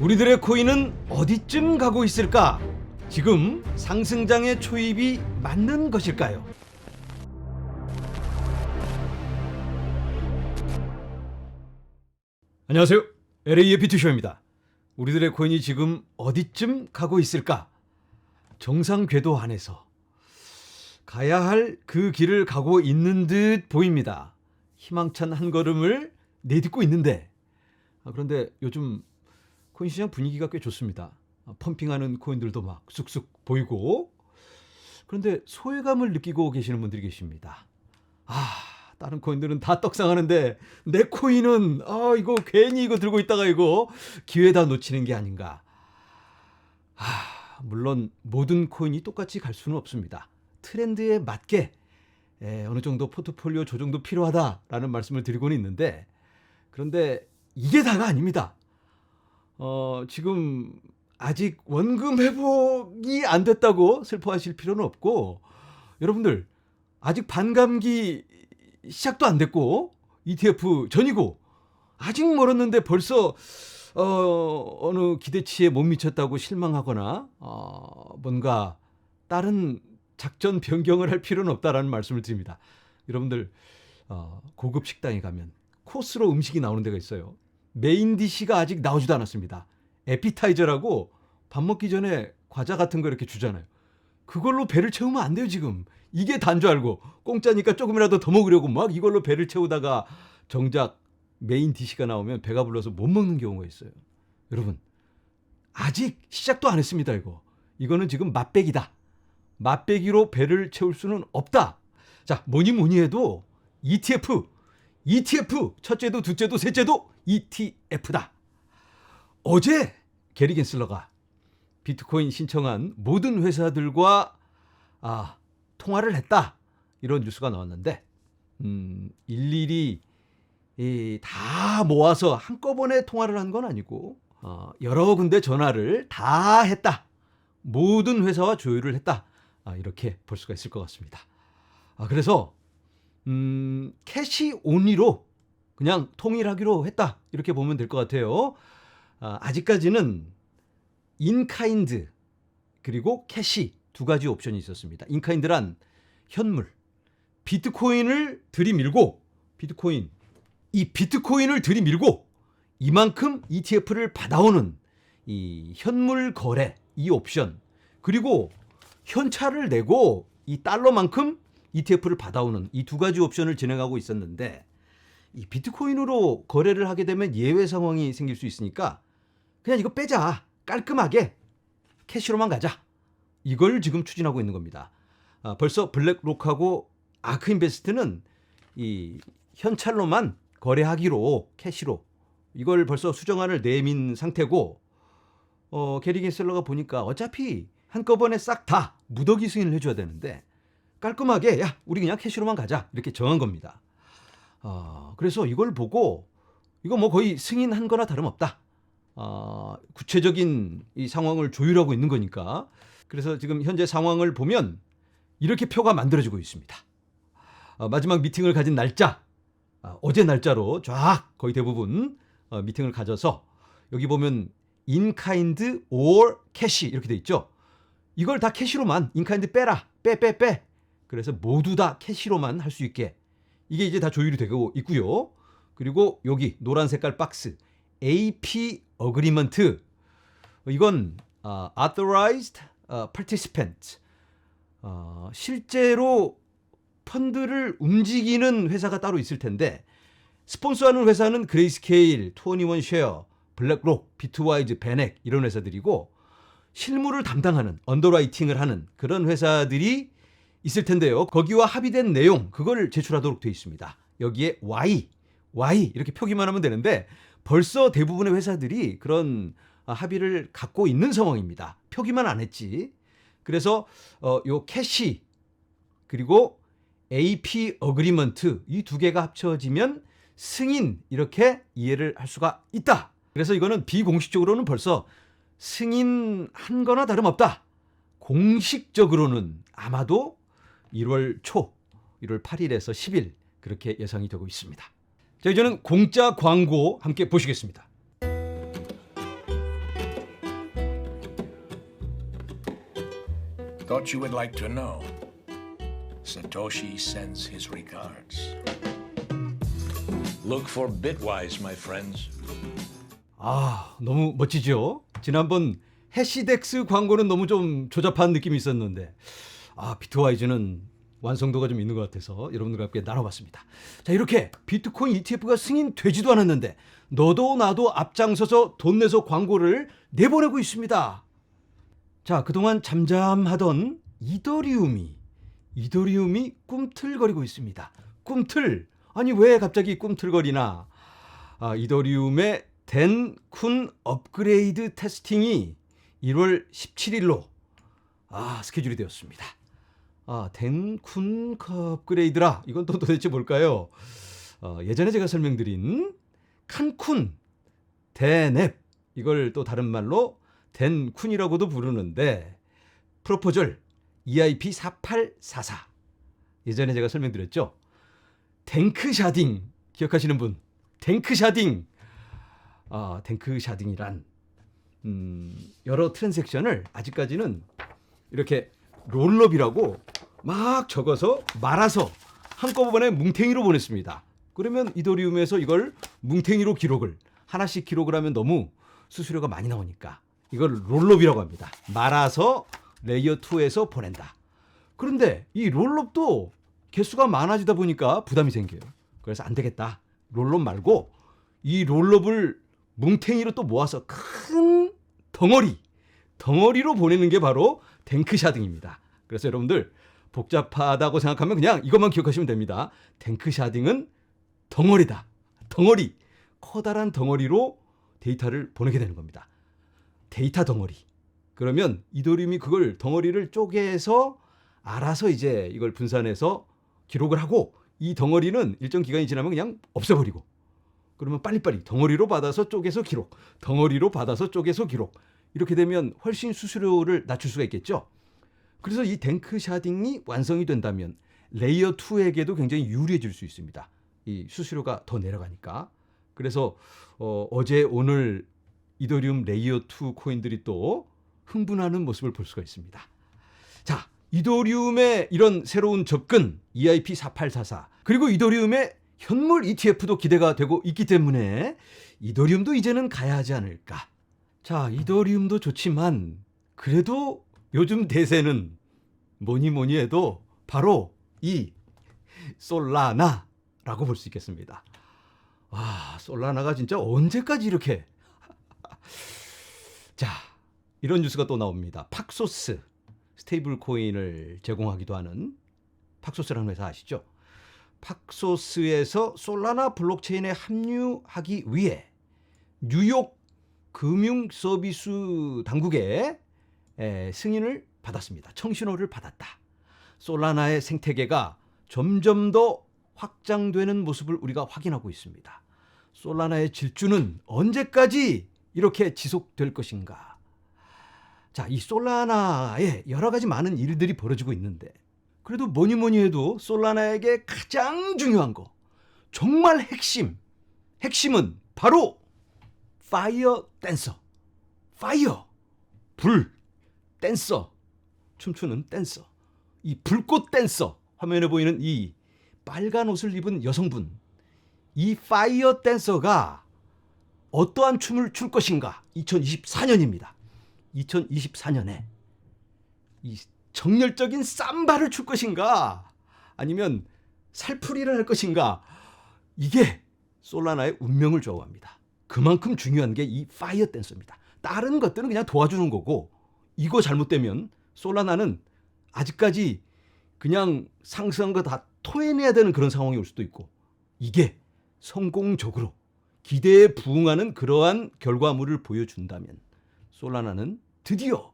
우리들의 코인은 어디쯤 가고 있을까? 지금 상승장의 초입이 맞는 것일까요? 안녕하세요. LA의 비투쇼입니다. 우리들의 코인이 지금 어디쯤 가고 있을까? 정상 궤도 안에서 가야 할 그 길을 가고 있는 듯 보입니다. 희망찬 한 걸음을 내딛고 있는데 아, 그런데 요즘 코인 시장 분위기가 꽤 좋습니다. 아, 펌핑하는 코인들도 막 쑥쑥 보이고 그런데 소외감을 느끼고 계시는 분들이 계십니다. 아 다른 코인들은 다 떡상하는데 내 코인은 아 이거 괜히 이거 들고 있다가 이거 기회다 놓치는 게 아닌가. 아 물론 모든 코인이 똑같이 갈 수는 없습니다. 트렌드에 맞게 에, 어느 정도 포트폴리오 조정도 필요하다라는 말씀을 드리고는 있는데 그런데 이게 다가 아닙니다. 어, 지금 아직 원금 회복이 안 됐다고 슬퍼하실 필요는 없고 여러분들 아직 반감기 시작도 안 됐고 ETF 전이고 아직 멀었는데 벌써 어, 어느 기대치에 못 미쳤다고 실망하거나 어, 뭔가 다른 작전 변경을 할 필요는 없다라는 말씀을 드립니다. 여러분들 어, 고급 식당에 가면 코스로 음식이 나오는 데가 있어요. 메인 디시가 아직 나오지도 않았습니다. 에피타이저라고 밥 먹기 전에 과자 같은 거 이렇게 주잖아요. 그걸로 배를 채우면 안 돼요, 지금. 이게 단 줄 알고 공짜니까 조금이라도 더 먹으려고 막 이걸로 배를 채우다가 정작 메인 디시가 나오면 배가 불러서 못 먹는 경우가 있어요. 여러분, 아직 시작도 안 했습니다, 이거. 이거는 지금 맛배기다. 맛배기로 배를 채울 수는 없다. 자, 뭐니 뭐니 해도 ETF, ETF, 첫째도 둘째도 셋째도 ETF다. 어제 게리 겐슬러가 비트코인 신청한 모든 회사들과 아, 통화를 했다. 이런 뉴스가 나왔는데 음, 일일이 이, 다 모아서 한꺼번에 통화를 한 건 아니고 어, 여러 군데 전화를 다 했다. 모든 회사와 조율을 했다. 아, 이렇게 볼 수가 있을 것 같습니다. 아, 그래서 음, 캐시 온리로 그냥 통일하기로 했다. 이렇게 보면 될 것 같아요. 아, 아직까지는 인카인드 그리고 캐시 두 가지 옵션이 있었습니다. 인카인드란 현물, 비트코인을 들이밀고 비트코인 이 비트코인을 들이밀고 이만큼 ETF를 받아오는 이 현물 거래 이 옵션 그리고 현찰을 내고 이 달러만큼 ETF를 받아오는 이 두 가지 옵션을 진행하고 있었는데 이 비트코인으로 거래를 하게 되면 예외 상황이 생길 수 있으니까 그냥 이거 빼자 깔끔하게 캐시로만 가자 이걸 지금 추진하고 있는 겁니다. 아, 벌써 블랙록하고 아크인베스트는 이 현찰로만 거래하기로 캐시로 이걸 벌써 수정안을 내민 상태고 어, 게리 겐슬러가 보니까 어차피 한꺼번에 싹 다 무더기 승인을 해줘야 되는데 깔끔하게 야 우리 그냥 캐시로만 가자 이렇게 정한 겁니다. 어, 그래서 이걸 보고 이거 뭐 거의 승인한 거나 다름없다. 어, 구체적인 이 상황을 조율하고 있는 거니까. 그래서 지금 현재 상황을 보면 이렇게 표가 만들어지고 있습니다. 어, 마지막 미팅을 가진 날짜 아, 어제 날짜로 쫙 거의 대부분 어, 미팅을 가져서 여기 보면 인카인드 or 캐시 이렇게 돼 있죠. 이걸 다 캐시로만 인카인드 빼라 빼 빼 빼. 그래서 모두 다 캐시로만 할 수 있게. 이게 이제 다 조율이 되고 있고요. 그리고 여기 노란 색깔 박스 AP 어그리먼트 이건 어, authorized 어, participant. 어, 실제로 펀드를 움직이는 회사가 따로 있을 텐데 스폰서하는 회사는 그레이스케일, 투어니원 쉐어, 블랙록, 비트와이즈, 베넥 이런 회사들이고 실무를 담당하는 언더라이팅을 하는 그런 회사들이 있을 텐데요. 거기와 합의된 내용 그걸 제출하도록 되어 있습니다. 여기에 Y, Y 이렇게 표기만 하면 되는데 벌써 대부분의 회사들이 그런 아, 합의를 갖고 있는 상황입니다. 표기만 안 했지. 그래서 어, 요 캐시 그리고 AP 어그리먼트 이 두 개가 합쳐지면 승인 이렇게 이해를 할 수가 있다. 그래서 이거는 비공식적으로는 벌써 승인한 거나 다름없다. 공식적으로는 아마도 1월 초, 1월 8일에서 10일 그렇게 예상이 되고 있습니다. 자, 이제는 공짜 광고 함께 보시겠습니다. Thought you would like to know. Satoshi sends his regards. Look for Bitwise, my friends. 아, 너무 멋지죠? 지난번 해시덱스 광고는 너무 좀 조잡한 느낌이 있었는데 아, 비트와이즈는 완성도가 좀 있는 것 같아서 여러분들과 함께 나눠봤습니다. 자, 이렇게 비트코인 ETF가 승인되지도 않았는데, 너도 나도 앞장서서 돈 내서 광고를 내보내고 있습니다. 자, 그동안 잠잠하던 이더리움이, 이더리움이 꿈틀거리고 있습니다. 꿈틀. 아니, 왜 갑자기 꿈틀거리나? 아, 이더리움의 덴쿤 업그레이드 테스팅이 1월 17일로 아, 스케줄이 되었습니다. 아, 덴쿤 업그레이드라. 이건 또 도대체 뭘까요? 어, 예전에 제가 설명드린 칸쿤 데넵 이걸 또 다른 말로 덴쿤이라고도 부르는데 프로포절 EIP 4844 예전에 제가 설명드렸죠. 탱크샤딩 기억하시는 분? 탱크샤딩 아, 탱크샤딩이란 음, 여러 트랜잭션을 아직까지는 이렇게 롤럽이라고 막 적어서 말아서 한꺼번에 뭉탱이로 보냈습니다. 그러면 이더리움에서 이걸 뭉탱이로 기록을 하나씩 기록을 하면 너무 수수료가 많이 나오니까 이걸 롤럽이라고 합니다. 말아서 레이어 2에서 보낸다. 그런데 이 롤럽도 개수가 많아지다 보니까 부담이 생겨요. 그래서 안 되겠다. 롤럽 말고 이 롤럽을 뭉탱이로 또 모아서 큰 덩어리, 덩어리로 보내는 게 바로 탱크샤딩입니다. 그래서 여러분들 복잡하다고 생각하면 그냥 이것만 기억하시면 됩니다. 탱크 샤딩은 덩어리다. 덩어리. 커다란 덩어리로 데이터를 보내게 되는 겁니다. 데이터 덩어리. 그러면 이더리움이 그걸 덩어리를 쪼개서 알아서 이제 이걸 분산해서 기록을 하고 이 덩어리는 일정 기간이 지나면 그냥 없애버리고 그러면 빨리빨리 덩어리로 받아서 쪼개서 기록, 덩어리로 받아서 쪼개서 기록. 이렇게 되면 훨씬 수수료를 낮출 수가 있겠죠. 그래서 이 탱크 샤딩이 완성이 된다면 레이어 2에게도 굉장히 유리해질 수 있습니다. 이 수수료가 더 내려가니까. 그래서 어, 어제 오늘 이더리움 레이어 2 코인들이 또 흥분하는 모습을 볼 수가 있습니다. 자, 이더리움의 이런 새로운 접근 EIP 4844 그리고 이더리움의 현물 ETF도 기대가 되고 있기 때문에 이더리움도 이제는 가야 하지 않을까. 자, 이더리움도 좋지만 그래도 요즘 대세는 뭐니 뭐니 해도 바로 이 솔라나라고 볼 수 있겠습니다. 와, 솔라나가 진짜 언제까지 이렇게 자, 이런 뉴스가 또 나옵니다. 팍소스 스테이블 코인을 제공하기도 하는 팍소스라는 회사 아시죠? 팍소스에서 솔라나 블록체인에 합류하기 위해 뉴욕 금융 서비스 당국의 에, 승인을 받았습니다. 청신호를 받았다. 솔라나의 생태계가 점점 더 확장되는 모습을 우리가 확인하고 있습니다. 솔라나의 질주는 언제까지 이렇게 지속될 것인가? 자, 이 솔라나에 여러 가지 많은 일들이 벌어지고 있는데 그래도 뭐니 뭐니 해도 솔라나에게 가장 중요한 거 정말 핵심 핵심은 바로 파이어 댄서 파이어 불 댄서. 춤추는 댄서. 이 불꽃 댄서. 화면에 보이는 이 빨간 옷을 입은 여성분. 이 파이어 댄서가 어떠한 춤을 출 것인가? 2024년입니다. 2024년에 이 정열적인 삼바를 출 것인가? 아니면 살풀이를 할 것인가? 이게 솔라나의 운명을 좌우합니다. 그만큼 중요한 게 이 파이어 댄서입니다. 다른 것들은 그냥 도와주는 거고 이거 잘못되면 솔라나는 아직까지 그냥 상승한 거 다 토해내야 되는 그런 상황이 올 수도 있고 이게 성공적으로 기대에 부응하는 그러한 결과물을 보여준다면 솔라나는 드디어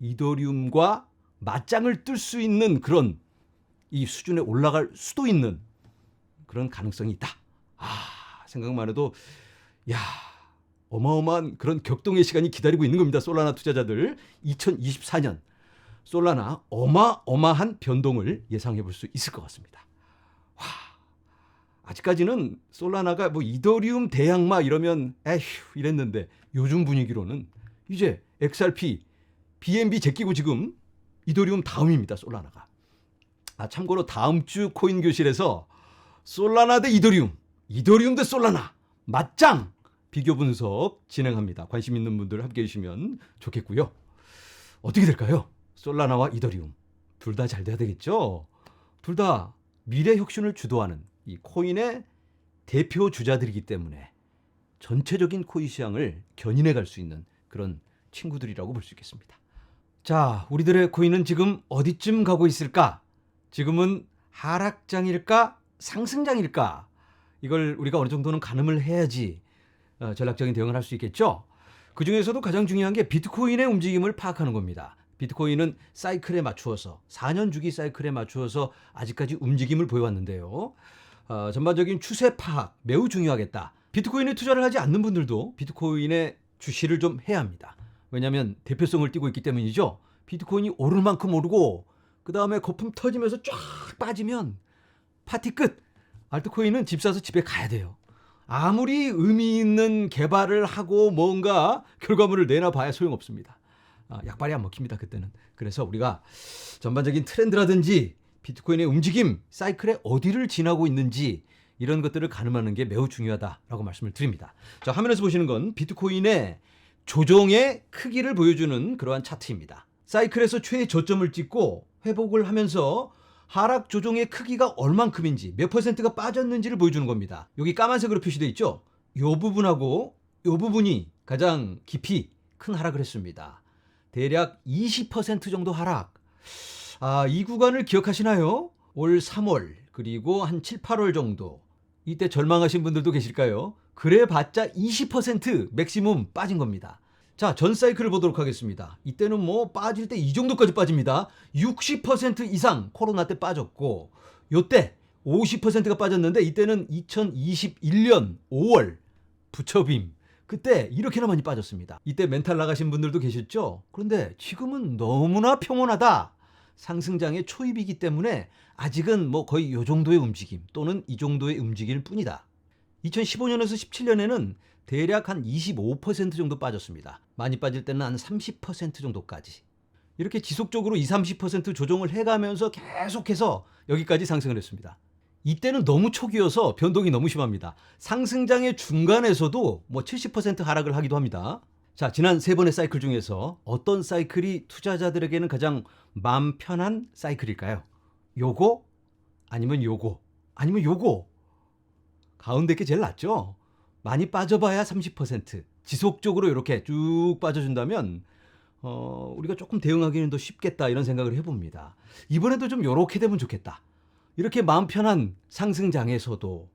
이더리움과 맞짱을 뜰 수 있는 그런 이 수준에 올라갈 수도 있는 그런 가능성이 있다. 아, 생각만 해도 야, 어마어마한 그런 격동의 시간이 기다리고 있는 겁니다. 솔라나 투자자들 2024년 솔라나 어마어마한 변동을 예상해 볼 수 있을 것 같습니다. 와, 아직까지는 솔라나가 뭐 이더리움 대양마 이러면 에휴 이랬는데 요즘 분위기로는 이제 XRP, BNB 제끼고 지금 이더리움 다음입니다. 솔라나가. 아 참고로 다음 주 코인 교실에서 솔라나 대 이더리움, 이더리움 대 솔라나 맞짱 비교 분석 진행합니다. 관심 있는 분들 함께 해주시면 좋겠고요. 어떻게 될까요? 솔라나와 이더리움 둘 다 잘 돼야 되겠죠. 둘 다 미래 혁신을 주도하는 이 코인의 대표 주자들이기 때문에 전체적인 코인 시장을 견인해 갈 수 있는 그런 친구들이라고 볼 수 있겠습니다. 자, 우리들의 코인은 지금 어디쯤 가고 있을까? 지금은 하락장일까? 상승장일까? 이걸 우리가 어느 정도는 가늠을 해야지 어, 전략적인 대응을 할 수 있겠죠. 그 중에서도 가장 중요한 게 비트코인의 움직임을 파악하는 겁니다. 비트코인은 사이클에 맞추어서 4년 주기 사이클에 맞추어서 아직까지 움직임을 보여왔는데요. 어, 전반적인 추세 파악 매우 중요하겠다. 비트코인에 투자를 하지 않는 분들도 비트코인의 주시를 좀 해야 합니다. 왜냐하면 대표성을 띠고 있기 때문이죠. 비트코인이 오를 만큼 오르고 그 다음에 거품 터지면서 쫙 빠지면 파티 끝. 알트코인은 집 사서 집에 가야 돼요. 아무리 의미 있는 개발을 하고 뭔가 결과물을 내놔 봐야 소용없습니다. 아, 약발이 안 먹힙니다 그때는. 그래서 우리가 전반적인 트렌드라든지 비트코인의 움직임, 사이클에 어디를 지나고 있는지 이런 것들을 가늠하는 게 매우 중요하다라고 말씀을 드립니다. 자 화면에서 보시는 건 비트코인의 조정의 크기를 보여주는 그러한 차트입니다. 사이클에서 최저점을 찍고 회복을 하면서 하락 조정의 크기가 얼만큼인지 몇 퍼센트가 빠졌는지를 보여주는 겁니다. 여기 까만색으로 표시되어 있죠. 요 부분하고 요 부분이 가장 깊이 큰 하락을 했습니다. 대략 20% 정도 하락. 아, 이 구간을 기억하시나요? 올 3월 그리고 한 7, 8월 정도 이때 절망하신 분들도 계실까요? 그래 봤자 20% 맥시멈 빠진 겁니다. 자, 전 사이클을 보도록 하겠습니다. 이때는 뭐 빠질 때 이 정도까지 빠집니다. 60% 이상 코로나 때 빠졌고 요때 50%가 빠졌는데 이때는 2021년 5월 부처빔 그때 이렇게나 많이 빠졌습니다. 이때 멘탈 나가신 분들도 계셨죠? 그런데 지금은 너무나 평온하다. 상승장의 초입이기 때문에 아직은 뭐 거의 요 정도의 움직임 또는 이 정도의 움직임일 뿐이다. 2015년에서 17년에는 대략 한 25% 정도 빠졌습니다. 많이 빠질 때는 한 30% 정도까지. 이렇게 지속적으로 20, 30% 조정을 해가면서 계속해서 여기까지 상승을 했습니다. 이때는 너무 초기여서 변동이 너무 심합니다. 상승장의 중간에서도 뭐 70% 하락을 하기도 합니다. 자, 지난 세 번의 사이클 중에서 어떤 사이클이 투자자들에게는 가장 마음 편한 사이클일까요? 요거 아니면 요거 아니면 요거 가운데 게 제일 낫죠. 많이 빠져봐야 30% 지속적으로 이렇게 쭉 빠져준다면 어, 우리가 조금 대응하기는 더 쉽겠다 이런 생각을 해봅니다. 이번에도 좀 요렇게 되면 좋겠다. 이렇게 마음 편한 상승장에서도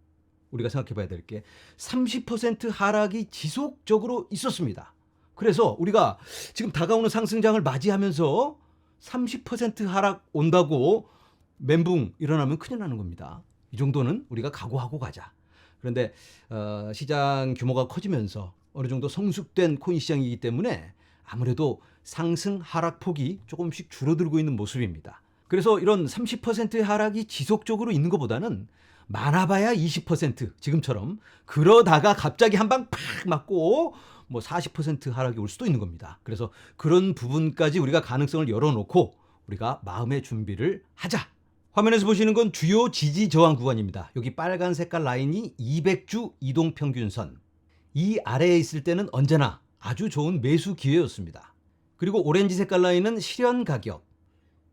우리가 생각해봐야 될 게 30% 하락이 지속적으로 있었습니다. 그래서 우리가 지금 다가오는 상승장을 맞이하면서 30% 하락 온다고 멘붕 일어나면 큰일 나는 겁니다. 이 정도는 우리가 각오하고 가자. 그런데 어, 시장 규모가 커지면서 어느 정도 성숙된 코인 시장이기 때문에 아무래도 상승 하락 폭이 조금씩 줄어들고 있는 모습입니다. 그래서 이런 30%의 하락이 지속적으로 있는 것보다는 많아봐야 20% 지금처럼 그러다가 갑자기 한 방 팍 맞고 뭐 40% 하락이 올 수도 있는 겁니다. 그래서 그런 부분까지 우리가 가능성을 열어놓고 우리가 마음의 준비를 하자. 화면에서 보시는 건 주요 지지 저항 구간입니다. 여기 빨간 색깔 라인이 200주 이동 평균선. 이 아래에 있을 때는 언제나 아주 좋은 매수 기회였습니다. 그리고 오렌지 색깔 라인은 실현 가격.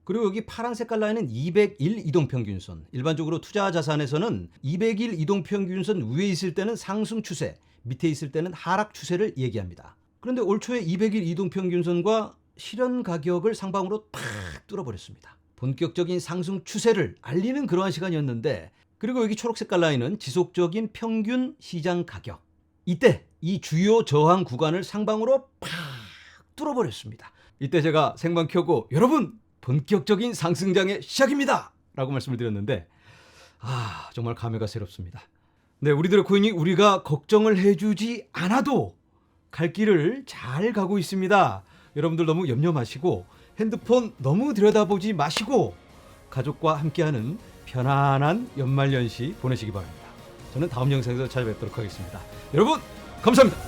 그리고 여기 파란 색깔 라인은 201 이동 평균선. 일반적으로 투자 자산에서는 201 이동 평균선 위에 있을 때는 상승 추세, 밑에 있을 때는 하락 추세를 얘기합니다. 그런데 올 초에 201 이동 평균선과 실현 가격을 상방으로 탁 뚫어버렸습니다. 본격적인 상승 추세를 알리는 그러한 시간이었는데 그리고 여기 초록 색깔 라인은 지속적인 평균 시장 가격. 이때 이 주요 저항 구간을 상방으로 팍 뚫어버렸습니다. 이때 제가 생방 켜고 여러분 본격적인 상승장의 시작입니다. 라고 말씀을 드렸는데 아 정말 감회가 새롭습니다. 네 우리들의 코인이 우리가 걱정을 해주지 않아도 갈 길을 잘 가고 있습니다. 여러분들 너무 염려 마시고 핸드폰 너무 들여다보지 마시고 가족과 함께하는 편안한 연말연시 보내시기 바랍니다. 저는 다음 영상에서 찾아뵙도록 하겠습니다. 여러분 감사합니다.